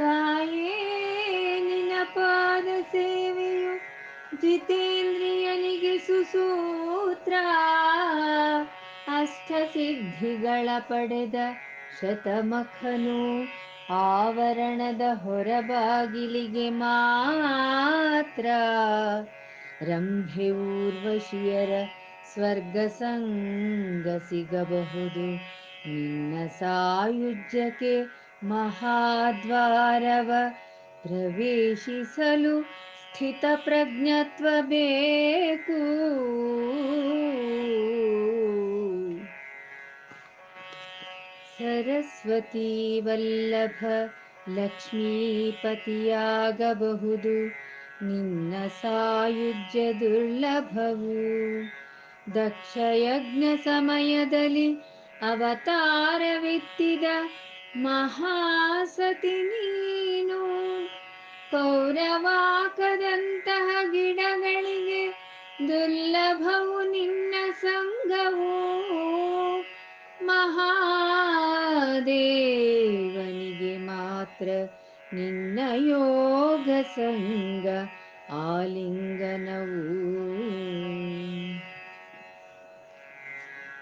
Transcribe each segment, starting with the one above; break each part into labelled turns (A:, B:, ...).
A: ತಾಯೇ, ನಿನ್ನ ಪಾದ ಸೇವೆಯು ಜಿತೇಂದ್ರಿಯನಿಗೆ ಸುಸೂತ್ರ. ಅಷ್ಟಸಿದ್ಧಿಗಳ ಪಡೆದ ಶತಮಖನು ಆವರಣದ ಹೊರಬಾಗಿಲಿಗೆ ಮಾತ್ರ. ರಂಭೆ ಊರ್ವಶಿಯರ ಸ್ವರ್ಗ ಸಂಗ ಸಿಗಬಹುದು ನಿನ್ನ ಸಾಯುಜ್ಯಕ್ಕೆ ಮಹಾದ್ವಾರವ ಪ್ರವೇಶಿಸಲು ಸ್ಥಿತ ಪ್ರಜ್ಞತ್ವ ಬೇಕು. ಸರಸ್ವತಿ ವಲ್ಲಭ ಲಕ್ಷ್ಮೀಪತಿಯಾಗಬಹುದು. ನಿನ್ನ ಸಾಯುಜ್ಯ ದುರ್ಲಭವು. ದಕ್ಷಯಜ್ಞ ಸಮಯದಲ್ಲಿ ಅವತಾರವೆತ್ತಿದ ಮಹಾಸತಿ ನೀನು ಕೌರವಾಕದಂತಹ ಗಿಡಗಳಿಗೆ ದುರ್ಲಭವು ನಿನ್ನ ಸಂಗವು ಮಹಾದೇವನಿಗೆ ಮಾತ್ರ ನಿನ್ನ ಯೋಗ ಸಂಘ ಆಲಿಂಗನವು.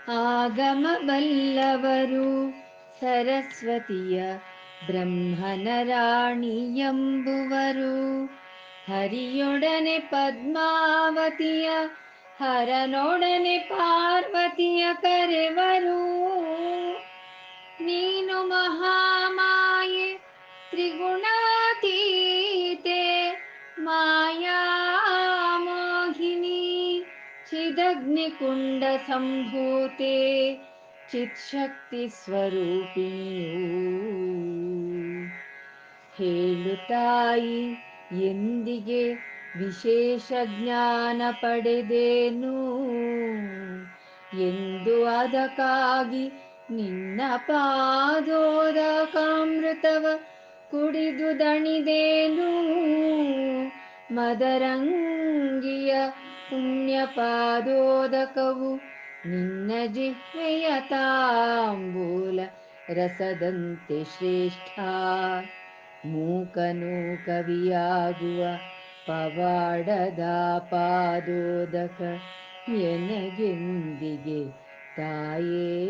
A: ಆಗಮ ಬಲ್ಲವರು ಸರಸ್ವತಿಯ ಬ್ರಹ್ಮನರಾಣಿ ಎಂಬುವರು ಹರಿಯೊಡನೆ ಪದ್ಮಾವತಿಯ, ಹರನೊಡನೆ ಪಾರ್ವತಿಯ ಕರೆವರು. ನೀನು ಮಹಾಮಾಯೆ, ತ್ರಿಗುಣಾತೀತೆ ಮಾಯಾ ಮೋಹಿನಿ ಚಿದಗ್ನಿಕುಂಡ ಸಂಭೂತೆ. ಚಿತ್ಶಕ್ತಿ ಸ್ವರೂಪಿಣಿಯೂ ಹೇಳು ತಾಯಿ, ಎಂದಿಗೆ ವಿಶೇಷ ಜ್ಞಾನ ಪಡೆದೇನು? ಎಂದು ಅದಕ್ಕಾಗಿ ನಿನ್ನ ಪಾದೋದಕಾಮೃತವ ಕುಡಿದು ದಣಿದೇನು? ಮದರಂಗಿಯ ಪುಣ್ಯ ಪಾದೋದಕವು ನಿನ್ನ ಜಿಹ್ವೆಯ ತಾಂಬೂಲ ರಸದಂತೆ ಶ್ರೇಷ್ಠ. ಮೂಕನು ಕವಿಯಾಗುವ ಪವಾಡದ ಪಾದೋದಕ ಎನಗೆಂದಿಗೆ ತಾಯೇ.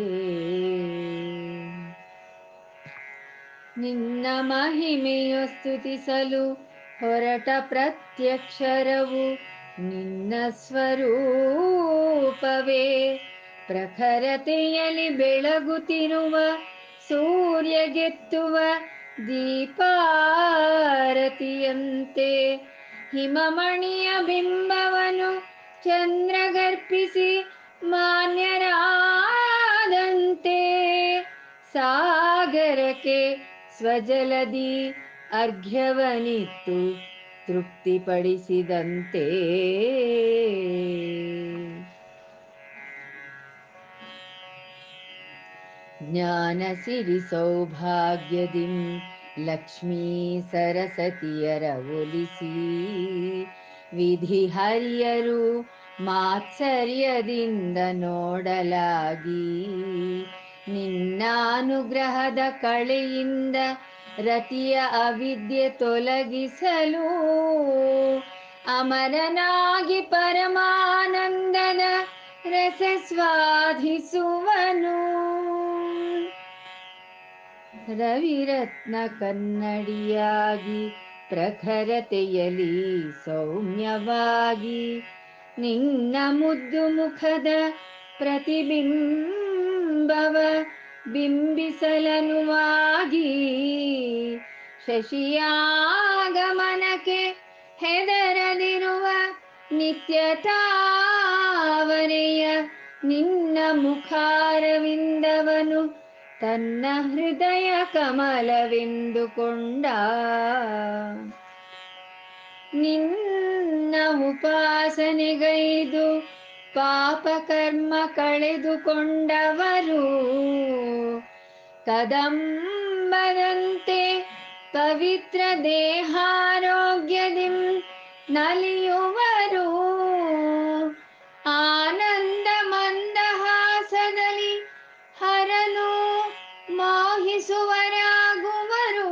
A: ನಿನ್ನ ಮಹಿಮೆಯು ಸ್ತುತಿಸಲು ಹೊರಟ ಪ್ರತ್ಯಕ್ಷರವು ನಿನ್ನ ಸ್ವರೂಪವೇ ಪ್ರಖರತೆಯಲ್ಲಿ ಬೆಳಗುತ್ತಿರುವ ಸೂರ್ಯಗೆತ್ತುವ ದೀಪಾರತಿಯಂತೆ. ಹಿಮಮಣಿಯ ಬಿಂಬವನು ಚಂದ್ರಗರ್ಪಿಸಿ ಮಾನ್ಯರಾದಂತೆ. ಸಾಗರಕ್ಕೆ ಸ್ವಜಲದಿ ಅರ್ಘ್ಯವನಿತ್ತು. ತೃಪ್ತಿಪಡಿಸಿದಂತೆ. ಜ್ಞಾನ ಸಿರಿ ಸೌಭಾಗ್ಯದಿಂ ಲಕ್ಷ್ಮೀ ಸರಸ್ವತಿಯರ ಒಲಿಸಿ. ವಿಧಿ ಹರಿಯರು ಮಾತ್ಸರ್ಯದಿಂದ ನೋಡಲಾಗಿ. ನಿನ್ನಾನುಗ್ರಹದ ಕಳೆಯಿಂದ ರತಿಯ ಅವಿದ್ಯೆ ತೊಲಗಿಸಲು ಅಮರನಾಗಿ ಪರಮಾನಂದನ ರಸ ಸ್ವಾಧಿಸುವನು. ರವಿರತ್ನ ಕನ್ನಡಿಯಾಗಿ ಪ್ರಖರತೆಯಲಿ ಸೌಮ್ಯವಾಗಿ ನಿನ್ನ ಮುದ್ದು ಮುಖದ ಪ್ರತಿಬಿಂಬವ ಬಿಂಬಿಸಲನುವಾಗಿ ಶಶಿಯಾಗಮನಕ್ಕೆ ಹೆದರದಿರುವ ನಿತ್ಯತಾವನೆಯ ನಿನ್ನ ಮುಖಾರವಿಂದವನು ತನ್ನ ಹೃದಯ ಕಮಲವೆಂದುಕೊಂಡ. ನಿನ್ನ ಉಪಾಸನೆಗೈದು ಪಾಪಕರ್ಮ ಕಳೆದುಕೊಂಡವರು. ಕದಂಬರಂತೆ ಪವಿತ್ರ ದೇಹಾರೋಗ್ಯದಿಂ ನಲಿಯುವರು. ಆನಂದ ಮಂದಹಾಸದಲ್ಲಿ ಹರನು ಮೋಹಿಸುವರಾಗುವರು.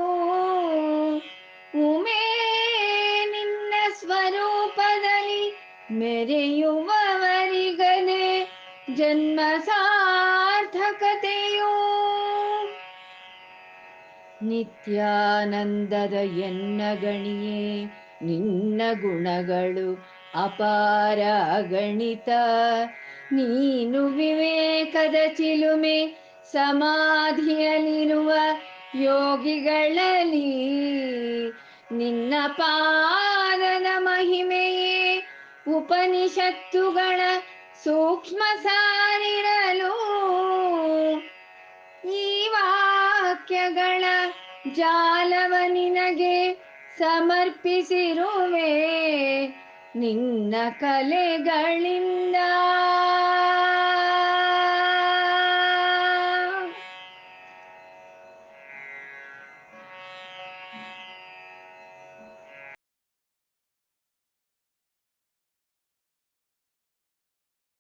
A: ಉಮೇ ನಿನ್ನ ಸ್ವರೂಪದಲ್ಲಿ ಮೆರೆಯುವ ಜನ್ಮ ಸಾರ್ಥಕತೆಯೂ ನಿತ್ಯಾನಂದದ ಎನ್ನ ಗಣಿಯೇ ನಿನ್ನ ಗುಣಗಳು ಅಪಾರ ಗಣಿತ ನೀನು ವಿವೇಕದ ಚಿಲುಮೆ, ಸಮಾಧಿಯಲ್ಲಿರುವ ಯೋಗಿಗಳಲ್ಲಿ. ನಿನ್ನ ಪಾದದ ಮಹಿಮೆಯೇ ಉಪನಿಷತ್ತುಗಳ ಸೂಕ್ಷ್ಮ ಸಾರಿರಲು ಈ ವಾಕ್ಯಗಳ ಜಾಲವ ನಿನಗೆ ಸಮರ್ಪಿಸಿರುವೆ. ನಿನ್ನ ಕಲೆಗಳಿಂದ